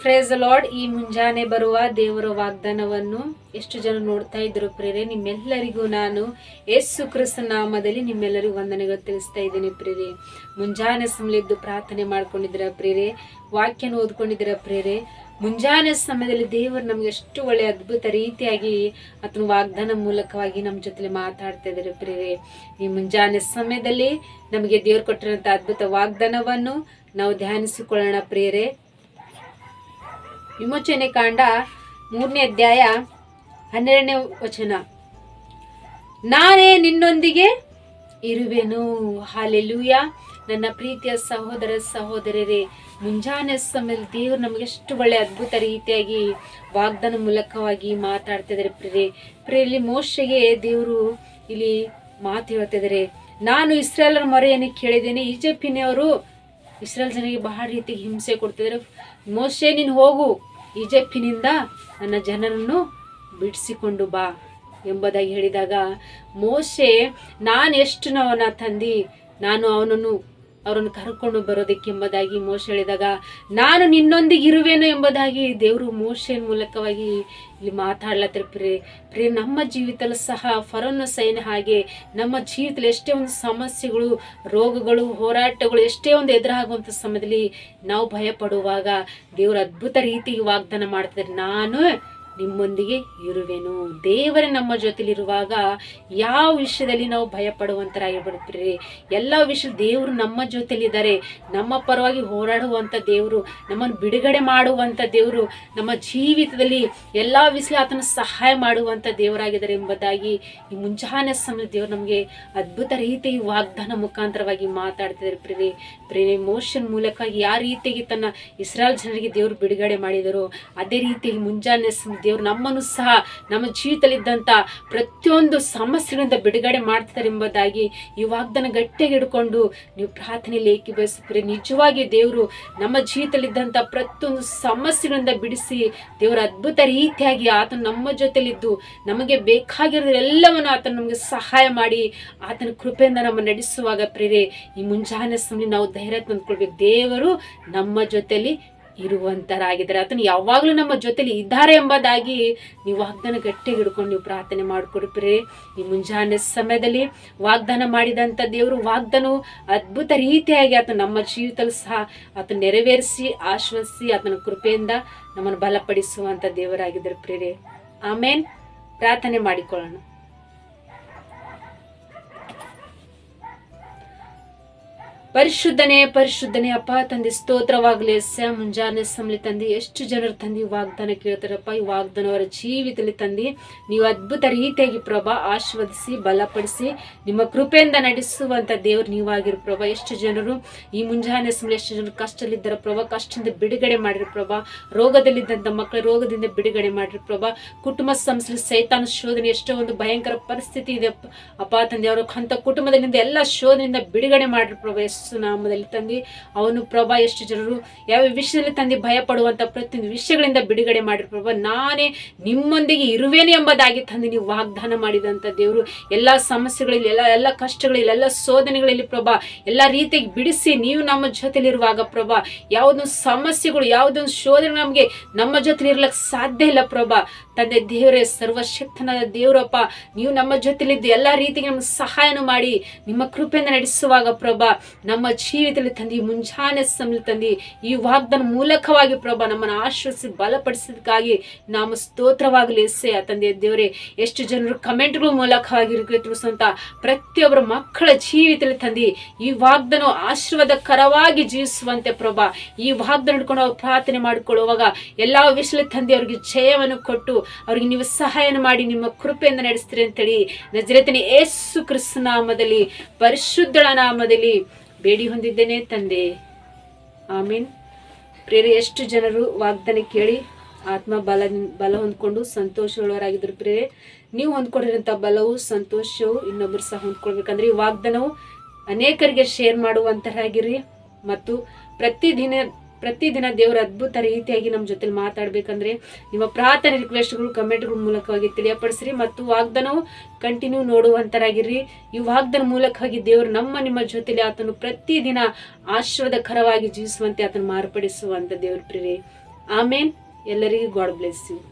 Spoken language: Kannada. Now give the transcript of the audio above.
ಫ್ರೇಸ್ ಲಾರ್ಡ್ ಈ ಮುಂಜಾನೆ ಬರುವ ದೇವರ ವಾಗ್ದಾನವನ್ನು ಎಷ್ಟು ಜನ ನೋಡ್ತಾ ಇದ್ರು ಪ್ರೇರೆ ನಿಮ್ಮೆಲ್ಲರಿಗೂ ನಾನು ಯೇಸು ಕ್ರಿಸ್ತ ನಾಮದಲ್ಲಿ ನಿಮ್ಮೆಲ್ಲರಿಗೂ ವಂದನೆಗಳು ತಿಳಿಸ್ತಾ ಇದ್ದೀನಿ ಪ್ರೇರೆ ಮುಂಜಾನೆ ಸಮಯದ್ದು ಪ್ರಾರ್ಥನೆ ಮಾಡ್ಕೊಂಡಿದ್ದೀರ ಪ್ರೇರೆ ವಾಕ್ಯನ ಓದ್ಕೊಂಡಿದ್ದೀರ ಪ್ರೇರೆ ಮುಂಜಾನೆ ಸಮಯದಲ್ಲಿ ದೇವರು ನಮ್ಗೆ ಎಷ್ಟು ಒಳ್ಳೆ ಅದ್ಭುತ ರೀತಿಯಾಗಿ ಆತನ ವಾಗ್ದಾನ ಮೂಲಕವಾಗಿ ನಮ್ಮ ಜೊತೆ ಮಾತಾಡ್ತಾ ಇದ್ದಾರೆ ಪ್ರೇರೆ ಈ ಮುಂಜಾನೆ ಸಮಯದಲ್ಲಿ ನಮಗೆ ದೇವ್ರು ಕೊಟ್ಟಿರೋಂಥ ಅದ್ಭುತ ವಾಗ್ದಾನವನ್ನು ನಾವು ಧ್ಯಾನಿಸಿಕೊಳ್ಳೋಣ ಪ್ರೇರೆ ವಿಮೋಚನೆ ಕಾಂಡ ಮೂರನೇ ಅಧ್ಯಾಯ ಹನ್ನೆರಡನೇ ವಚನ. ನಾನೇ ನಿನ್ನೊಂದಿಗೆ ಇರುವೆನು. ಹಾಲೆಲೂಯ. ನನ್ನ ಪ್ರೀತಿಯ ಸಹೋದರ ಸಹೋದರರೇ, ಮುಂಜಾನೆ ಸಮಯದಲ್ಲಿ ದೇವರು ನಮಗೆ ಎಷ್ಟು ಒಳ್ಳೆ ಅದ್ಭುತ ರೀತಿಯಾಗಿ ವಾಗ್ದಾನ ಮೂಲಕವಾಗಿ ಮಾತಾಡ್ತಾ ಇದ್ದಾರೆ ಪ್ರೇರೆ ಪ್ರೇರಲ್ಲಿ ಮೋಶೆಗೆ ದೇವರು ಇಲ್ಲಿ ಮಾತು ಹೇಳ್ತಾ ಇದ್ದಾರೆ. ನಾನು ಇಸ್ರೇಲರ ಮೊರೆಯನ್ನು ಕೇಳಿದ್ದೇನೆ. ಈಜಿಪ್ಟಿನವರು ಇಸ್ರೇಲ್ ಜನರಿಗೆ ಬಹಳ ರೀತಿ ಹಿಂಸೆ ಕೊಡ್ತಿದ್ದಾರೆ ಮೋಶೆ, ನೀನು ಹೋಗು. ಈಜಿಪ್ಟಿನಿಂದ ನನ್ನ ಜನರನ್ನು ಬಿಡಿಸಿಕೊಂಡು ಬಾ ಎಂಬುದಾಗಿ ಹೇಳಿದಾಗ ಮೋಶೆ ನಾನು ಎಷ್ಟು ತಂದಿ ನಾನು ಅವನನ್ನು ಅವರನ್ನು ಕರ್ಕೊಂಡು ಬರೋದಕ್ಕೆ ಎಂಬುದಾಗಿ ಮೋಶ ಹೇಳಿದಾಗ, ನಾನು ನಿನ್ನೊಂದಿಗೆ ಇರುವೆನು ಎಂಬುದಾಗಿ ದೇವರು ಮೋಶೆಯ ಮೂಲಕವಾಗಿ ಇಲ್ಲಿ ಮಾತಾಡ್ಲತ್ತಿರ. ಪ್ರಿಯ ಪ್ರಿಯ, ನಮ್ಮ ಜೀವಿತಲ್ಲೂ ಸಹ ಫರೋನ ಸೈನ್ ಹಾಗೆ ನಮ್ಮ ಜೀವಿತದಲ್ಲಿ ಎಷ್ಟೇ ಒಂದು ಸಮಸ್ಯೆಗಳು, ರೋಗಗಳು, ಹೋರಾಟಗಳು, ಎಷ್ಟೇ ಒಂದು ಎದುರಾಗುವಂಥ ಸಮಯದಲ್ಲಿ ನಾವು ಭಯಪಡುವಾಗ ದೇವರು ಅದ್ಭುತ ರೀತಿ ವಾಗ್ದಾನ ಮಾಡ್ತಾರೆ ನಾನು ನಿಮ್ಮೊಂದಿಗೆ ಇರುವೆನು. ದೇವರೇ ನಮ್ಮ ಜೊತೆಲಿರುವಾಗ ಯಾವ ವಿಷಯದಲ್ಲಿ ನಾವು ಭಯ ಪಡುವಂತರಾಗಿಬಿಡ್ತೀರಿ ಎಲ್ಲ ವಿಷಯ ದೇವರು ನಮ್ಮ ಜೊತೆಲಿದ್ದಾರೆ. ನಮ್ಮ ಪರವಾಗಿ ಹೋರಾಡುವಂಥ ದೇವರು, ನಮ್ಮನ್ನು ಬಿಡುಗಡೆ ಮಾಡುವಂಥ ದೇವರು, ನಮ್ಮ ಜೀವಿತದಲ್ಲಿ ಎಲ್ಲ ವಿಷಯ ಆತನ ಸಹಾಯ ಮಾಡುವಂಥ ದೇವರಾಗಿದ್ದಾರೆ ಎಂಬುದಾಗಿ ಈ ಮುಂಜಾನೆ ಸಮಯ ದೇವರು ನಮಗೆ ಅದ್ಭುತ ರೀತಿ ವಾಗ್ದಾನ ಮುಖಾಂತರವಾಗಿ ಮಾತಾಡ್ತಿದ್ದಾರೆ ಪ್ರೇರಿ ಪ್ರೇರಿ ಮೋಷನ್ ಮೂಲಕ ಯಾವ ರೀತಿಯಾಗಿ ತನ್ನ ಇಸ್ರಾಲ್ ಜನರಿಗೆ ದೇವರು ಬಿಡುಗಡೆ ಮಾಡಿದರು, ಅದೇ ರೀತಿಯಾಗಿ ಮುಂಜಾನೆ ದೇವರು ನಮ್ಮನ್ನು ಸಹ ನಮ್ಮ ಜೀವಿತದಲ್ಲಿದ್ದಂಥ ಪ್ರತಿಯೊಂದು ಸಮಸ್ಯೆಗಳಿಂದ ಬಿಡುಗಡೆ ಮಾಡ್ತಾರೆ ಎಂಬುದಾಗಿ ಈ ವಾಗ್ದಾನ ಗಟ್ಟಿಯಾಗಿ ಹಿಡ್ಕೊಂಡು ನೀವು ಪ್ರಾರ್ಥನೆಯಲ್ಲಿ ಬಯಸುತ್ತೀರಿ? ನಿಜವಾಗಿ ದೇವರು ನಮ್ಮ ಜೀವಿತದಲ್ಲಿದ್ದಂಥ ಪ್ರತಿಯೊಂದು ಸಮಸ್ಯೆಗಳಿಂದ ಬಿಡಿಸಿ ದೇವರ ಅದ್ಭುತ ರೀತಿಯಾಗಿ ಆತನು ನಮ್ಮ ಜೊತೆಲಿದ್ದು ನಮಗೆ ಬೇಕಾಗಿರೋ ಎಲ್ಲವನ್ನು ಆತನು ನಮಗೆ ಸಹಾಯ ಮಾಡಿ ಆತನ ಕೃಪೆಯಿಂದ ನಮ್ಮ ನಡೆಸುವಾಗ ಪ್ರೇರೆ, ಈ ಮುಂಜಾನೆ ಸಮಯ ನಾವು ಧೈರ್ಯ ತಂದ್ಕೊಳ್ಬೇಕು. ದೇವರು ನಮ್ಮ ಜೊತೆಲಿ ಇರುವಂತರಾಗಿದ್ದಾರೆ. ಆತನು ಯಾವಾಗಲೂ ನಮ್ಮ ಜೊತೆಲಿ ಇದ್ದಾರೆ ಎಂಬುದಾಗಿ ನೀವು ವಾಗ್ದಾನ ಗಟ್ಟಿಗೆ ಹಿಡ್ಕೊಂಡು ನೀವು ಪ್ರಾರ್ಥನೆ ಮಾಡಿಕೊಡ್ತೀರಿ. ಈ ಮುಂಜಾನೆ ಸಮಯದಲ್ಲಿ ವಾಗ್ದಾನ ಮಾಡಿದಂಥ ದೇವರು ವಾಗ್ದಾನವು ಅದ್ಭುತ ರೀತಿಯಾಗಿ ಆತನು ನಮ್ಮ ಜೀವಿತದಲ್ಲಿ ಸಹ ಆತನ ನೆರವೇರಿಸಿ ಆಶ್ವಾಸಿ ಆತನ ಕೃಪೆಯಿಂದ ನಮ್ಮನ್ನು ಬಲಪಡಿಸುವಂಥ ದೇವರಾಗಿದ್ದಾರೆ ಪ್ರೇರೆ ಆಮೇನ್. ಪ್ರಾರ್ಥನೆ ಮಾಡಿಕೊಳ್ಳೋಣ. ಪರಿಶುದ್ಧನೇ ಪರಿಶುದ್ಧನೇ, ಅಪ್ಪ ತಂದೆ, ಸ್ತೋತ್ರವಾಗಲಿ ಎಸ್ಯ ಮುಂಜಾನೆ ಸಮಲಿ ತಂದಿ, ಎಷ್ಟು ಜನರು ತಂದಿ ವಾಗ್ದಾನ ಕೇಳ್ತಾರಪ್ಪ, ಈ ವಾಗ್ದಾನ ಅವರ ಜೀವಿತದಲ್ಲಿ ತಂದೆ, ನೀವು ಅದ್ಭುತ ರೀತಿಯಾಗಿ ಪ್ರಭಾ ಆಶೀರ್ವದಿಸಿ, ಬಲಪಡಿಸಿ, ನಿಮ್ಮ ಕೃಪೆಯಿಂದ ನಡೆಸುವಂತ ದೇವರು ನೀವಾಗಿರು ಪ್ರಭಾ. ಎಷ್ಟು ಜನರು ಈ ಮುಂಜಾನೆ ಸಮಲಿ ಎಷ್ಟು ಜನರು ಕಷ್ಟದಲ್ಲಿದ್ದಾರೆ ಪ್ರಭಾ, ಕಷ್ಟದಿಂದ ಬಿಡುಗಡೆ ಮಾಡಿರಿ ಪ್ರಭಾ. ರೋಗದಲ್ಲಿದ್ದಂಥ ಮಕ್ಕಳ ರೋಗದಿಂದ ಬಿಡುಗಡೆ ಮಾಡಿರಿ ಪ್ರಭಾ. ಕುಟುಂಬ ಸಂಸ್ಥೆ ಸೈತಾನ ಶೋಧನೆ, ಎಷ್ಟೋ ಒಂದು ಭಯಂಕರ ಪರಿಸ್ಥಿತಿ ಇದೆ. ಅಪ್ಪ. ತಂದೆ, ಅವರ ಅಂತ ಕುಟುಂಬದಿಂದ ಎಲ್ಲ ಶೋಧನೆಯಿಂದ ಬಿಡುಗಡೆ ಮಾಡಿರಿ ಪ್ರಭಾ. ಯೇಸು ನಾಮದಲ್ಲಿ ತಂದೆ, ಅವನು ಪ್ರಭಾ ಎಷ್ಟು ಜನರು, ಯಾವ ವಿಷಯದಲ್ಲಿ ತಂದೆ ಭಯ ಪಡುವಂಥ ಪ್ರತಿಯೊಂದು ವಿಷಯಗಳಿಂದ ಬಿಡುಗಡೆ ಮಾಡಿ ಪ್ರಭಾ, ನಾನೇ ನಿಮ್ಮೊಂದಿಗೆ ಇರುವೇನೆ ಎಂಬುದಾಗಿ ತಂದೆ ನೀವು ವಾಗ್ದಾನ ಮಾಡಿದಂಥ ದೇವರು. ಎಲ್ಲ ಸಮಸ್ಯೆಗಳಲ್ಲಿ, ಎಲ್ಲ ಎಲ್ಲ ಕಷ್ಟಗಳಲ್ಲಿ, ಎಲ್ಲ ಶೋಧನೆಗಳಲ್ಲಿ ಪ್ರಭಾ, ಎಲ್ಲ ರೀತಿಯಾಗಿ ಬಿಡಿಸಿ ನೀವು ನಮ್ಮ ಜೊತೆಲಿರುವಾಗ ಪ್ರಭಾ, ಯಾವುದೊಂದು ಸಮಸ್ಯೆಗಳು, ಯಾವುದೊಂದು ಶೋಧನೆ ನಮಗೆ ನಮ್ಮ ಜೊತೆ ಇರ್ಲಿಕ್ಕೆ ಸಾಧ್ಯ ಇಲ್ಲ ಪ್ರಭಾ. ತಂದೆ ದೇವರೇ, ಸರ್ವಶಕ್ತನಾದ ದೇವರಪ್ಪ ನೀವು ನಮ್ಮ ಜೊತೆಲಿದ್ದು ಎಲ್ಲ ರೀತಿಗೆ ನಮ್ಗೆ ಸಹಾಯನೂ ಮಾಡಿ, ನಿಮ್ಮ ಕೃಪೆಯಿಂದ ನಡೆಸುವಾಗ ಪ್ರಭಾ, ನಮ್ಮ ಜೀವಿತದಲ್ಲಿ ತಂದಿ ಮುಂಜಾನೆ ಸಮಯ ತಂದಿ, ಈ ವಾಗ್ದಾನ ಮೂಲಕವಾಗಿ ಪ್ರಭಾ, ನಮ್ಮನ್ನು ಆಶ್ರಯಿಸಿ ಬಲಪಡಿಸಿದಕ್ಕಾಗಿ ನಾವು ಸ್ತೋತ್ರವಾಗಲಿ ಎಸ್ಸೆ ತಂದೆ ದೇವರೇ. ಎಷ್ಟು ಜನರು ಕಮೆಂಟ್ಗಳ ಮೂಲಕವಾಗಿ ತಿಳಿಸುವಂತ ಪ್ರತಿಯೊಬ್ಬರ ಮಕ್ಕಳ ಜೀವಿತದಲ್ಲಿ ತಂದಿ, ಈ ವಾಗ್ದಾನ ಆಶೀರ್ವಾದಕರವಾಗಿ ಜೀವಿಸುವಂತೆ ಪ್ರಭಾ, ಈ ವಾಗ್ದನ ಹಿಡ್ಕೊಂಡು ಪ್ರಾರ್ಥನೆ ಮಾಡಿಕೊಳ್ಳುವಾಗ ಎಲ್ಲಾ ವಿಷಯದಲ್ಲಿ ತಂದೆ ಅವರಿಗೆ ಜಯವನ್ನು ಕೊಟ್ಟು ಅವ್ರಿಗೆ ನೀವು ಸಹಾಯನ ಮಾಡಿ, ನಿಮ್ಮ ಕೃಪೆಯಿಂದ ನಡೆಸ್ತೀರಿ ಅಂತೇಳಿ ನಜರತನ ಏಸು ಕ್ರಿಸ್ತ ನಾಮದಲ್ಲಿ, ಪರಿಶುದ್ಧಳ ನಾಮದಲ್ಲಿ ಬೇಡಿ ಹೊಂದಿದ್ದೇನೆ ತಂದೆ. ಆಮೀನ್. ಪ್ರೇರೆ ಎಷ್ಟು ಜನರು ವಾಗ್ದಾನ ಕೇಳಿ ಆತ್ಮ ಬಲ ಬಲ ಹೊಂದ್ಕೊಂಡು ಸಂತೋಷವುಳ್ಳವರಾಗಿದ್ರು ಪ್ರೇರೆ ನೀವು ಹೊಂದ್ಕೊಂಡಿರೋಂಥ ಬಲವು, ಸಂತೋಷವು ಇನ್ನೊಬ್ರು ಸಹ ಹೊಂದ್ಕೊಳ್ಬೇಕಂದ್ರೆ ಈ ವಾಗ್ದಾನವು ಅನೇಕರಿಗೆ ಶೇರ್ ಮಾಡುವಂತರಾಗಿರಿ ಮತ್ತು ಪ್ರತಿದಿನ ಪ್ರತಿದಿನ ದೇವರ ಅದ್ಭುತ ರೀತಿಯಾಗಿ ನಮ್ಮ ಜೊತೆಲಿ ಮಾತಾಡ್ಬೇಕಂದ್ರೆ ನಿಮ್ಮ ಪ್ರಾರ್ಥನೆ ರಿಕ್ವೆಸ್ಟ್ಗಳು, ಕಮೆಂಟ್ಗಳ ಮೂಲಕವಾಗಿ ತಿಳಿಯಪಡಿಸ್ರಿ ಮತ್ತು ವಾಗ್ದಾನವು ಕಂಟಿನ್ಯೂ ನೋಡುವಂತರಾಗಿರ್ರಿ. ಈ ವಾಗ್ದಾನ ಮೂಲಕವಾಗಿ ದೇವರು ನಮ್ಮ, ನಿಮ್ಮ ಜೊತೆಲಿ ಆತನು ಪ್ರತಿದಿನ ಆಶೀರ್ವಾದಕರವಾಗಿ ಜೀವಿಸುವಂತೆ ಆತನು ಮಾರ್ಪಡಿಸುವಂತ ದೇವ್ರ ಪ್ರಿಯರೇ. ಆಮೇನ್. ಎಲ್ಲರಿಗೂ ಗಾಡ್ ಬ್ಲೆಸ್ ಯು.